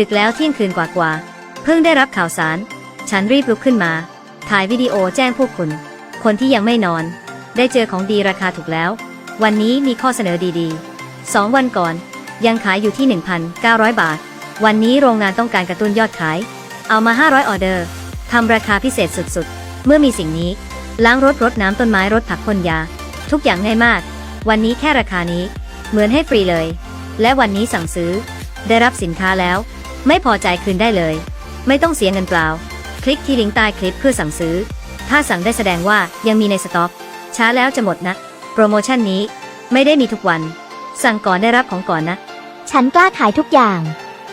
ดึกแล้วเที่ยงคืนกว่าๆ เพิ่งได้รับข่าวสาร ฉันรีบลุกขึ้นมา ถ่ายวิดีโอแจ้งพวกคุณ คนที่ยังไม่นอน ได้เจอของดีราคาถูกแล้ว วันนี้มีข้อเสนอดีๆสองวันก่อน ยังขายอยู่ที่ 1,900 บาท วันนี้โรงงานต้องการกระตุ้นยอดขาย เอามา 500 ออเดอร์ทำราคาพิเศษสุดๆ เมื่อมีสิ่งนี้ ล้างรถรดน้ำต้นไม้รถผักพ่นยา ทุกอย่างง่ายมาก วันนี้แค่ราคานี้ เหมือนให้ฟรีเลย และวันนี้สั่งซื้อ ได้รับสินค้าแล้ว ไม่พอใจคืนได้เลย ไม่ต้องเสียเงินเปล่า คลิกที่ลิงก์ใต้คลิปเพื่อสั่งซื้อ ถ้าสั่งได้แสดงว่ายังมีในสต็อก ช้าแล้วจะหมดนะ โปรโมชั่นนี้ไม่ได้มีทุกวัน สั่งก่อนได้รับของก่อนนะ ฉันกล้าขายทุกอย่าง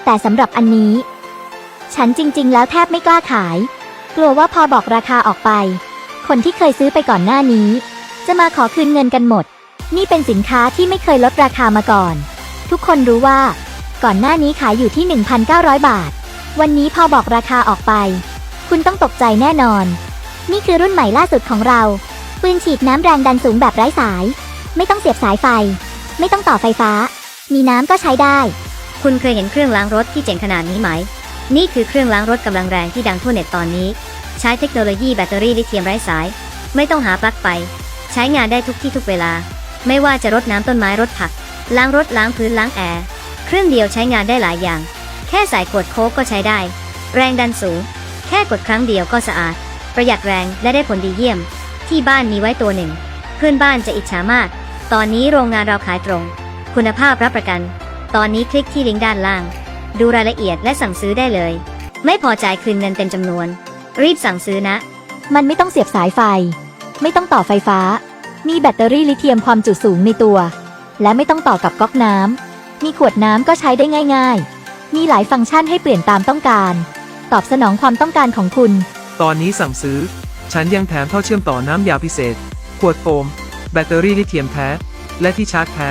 แต่สำหรับอันนี้ ฉันจริง ๆ แล้วแทบไม่กล้าขาย กลัวว่าพอบอกราคาออกไป คนที่เคยซื้อไปก่อนหน้านี้ จะมาขอคืนเงินกันหมด นี่เป็นสินค้าที่ไม่เคยลดราคามาก่อน ทุกคนรู้ว่า ก่อนหน้านี้ขายอยู่ที่ 1,900 บาท วันนี้พอบอกราคาออกไป คุณต้องตกใจแน่นอน นี่คือรุ่นใหม่ล่าสุดของเรา ปืนฉีดน้ำแรงดันสูงแบบไร้สาย ไม่ต้องเสียบสายไฟ ไม่ต้องต่อไฟฟ้า มีน้ำก็ใช้ได้ คุณเคยเห็นเครื่องล้างรถที่เจ๋งขนาดนี้ไหม นี่คือเครื่องล้างรถกำลังแรงที่ดังทั่วเน็ตตอนนี้ ใช้เทคโนโลยีแบตเตอรี่ลิเธียมไร้สาย ไม่ต้องหาปลั๊กไฟใช้งานได้ทุกที่ทุกเวลา ไม่ว่าจะรดน้ำต้นไม้รถผัก ล้างรถล้างพื้นล้างแอร์ เครื่องเดียวใช้งานได้หลายอย่าง แค่ส่ขวดโค้กก็ใช้ได้ แรงดันสูง แค่กดครั้งเดียวก็สะอาด ประหยัดแรงและได้ผลดีเยี่ยม ที่บ้านมีไว้ตัวหนึ่ง เพื่อนบ้านจะอิจฉามาก ตอนนี้โรงงานเราขายตรง คุณภาพรับประกัน ตอนนี้คลิกที่ลิงก์ด้านล่าง ดูรายละเอียดและสั่งซื้อได้เลย ไม่พอใจคืนเงินเต็มจำนวน รีบสั่งซื้อนะ มันไม่ต้องเสียบสายไฟ ไม่ต้องต่อไฟฟ้า มีแบตเตอรี่ลิเธียมความจุสูงในตัว และไม่ต้องต่อกับก๊อกน้ำ มีขวดน้ำก็ใช้ได้ง่าย ๆ มีหลายฟังก์ชันให้เปลี่ยนตามต้องการ ตอบสนองความต้องการของคุณ ตอนนี้สั่งซื้อ ฉันยังแถมท่อเชื่อมต่อน้ำยาพิเศษ ขวดโฟม แบตเตอรี่ลิเธียมแท้ และที่ชาร์จแท้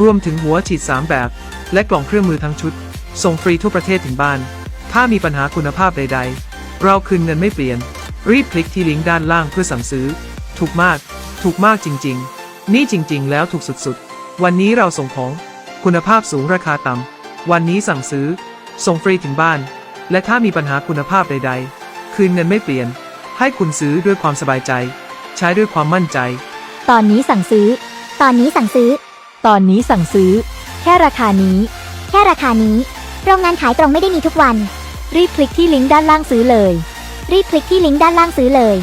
รวมถึงหัวฉีด 3 แบบ และกล่องเครื่องมือทั้งชุด ส่งฟรีทั่วประเทศถึงบ้าน ถ้ามีปัญหาคุณภาพใด ๆ เราคืนเงินไม่เปลี่ยน รีบคลิกที่ลิงก์ด้านล่างเพื่อสั่งซื้อ ถูกมาก ถูกมากจริง ๆ นี่จริง ๆ แล้วถูกสุดๆ วันนี้เราส่งของ คุณภาพสูงราคาต่ำ วันนี้สั่งซื้อ ส่งฟรีถึงบ้าน และถ้ามีปัญหาคุณภาพใด ๆ คืนเงินไม่เปลี่ยน ให้คุณซื้อด้วยความสบายใจ ใช้ด้วยความมั่นใจ ตอนนี้สั่งซื้อ ตอนนี้สั่งซื้อ ตอนนี้สั่งซื้อ แค่ราคานี้ แค่ราคานี้ โรงงานขายตรงไม่ได้มีทุกวัน รีบคลิกที่ลิงก์ด้านล่างซื้อเลย รีบคลิกที่ลิงก์ด้านล่างซื้อเลย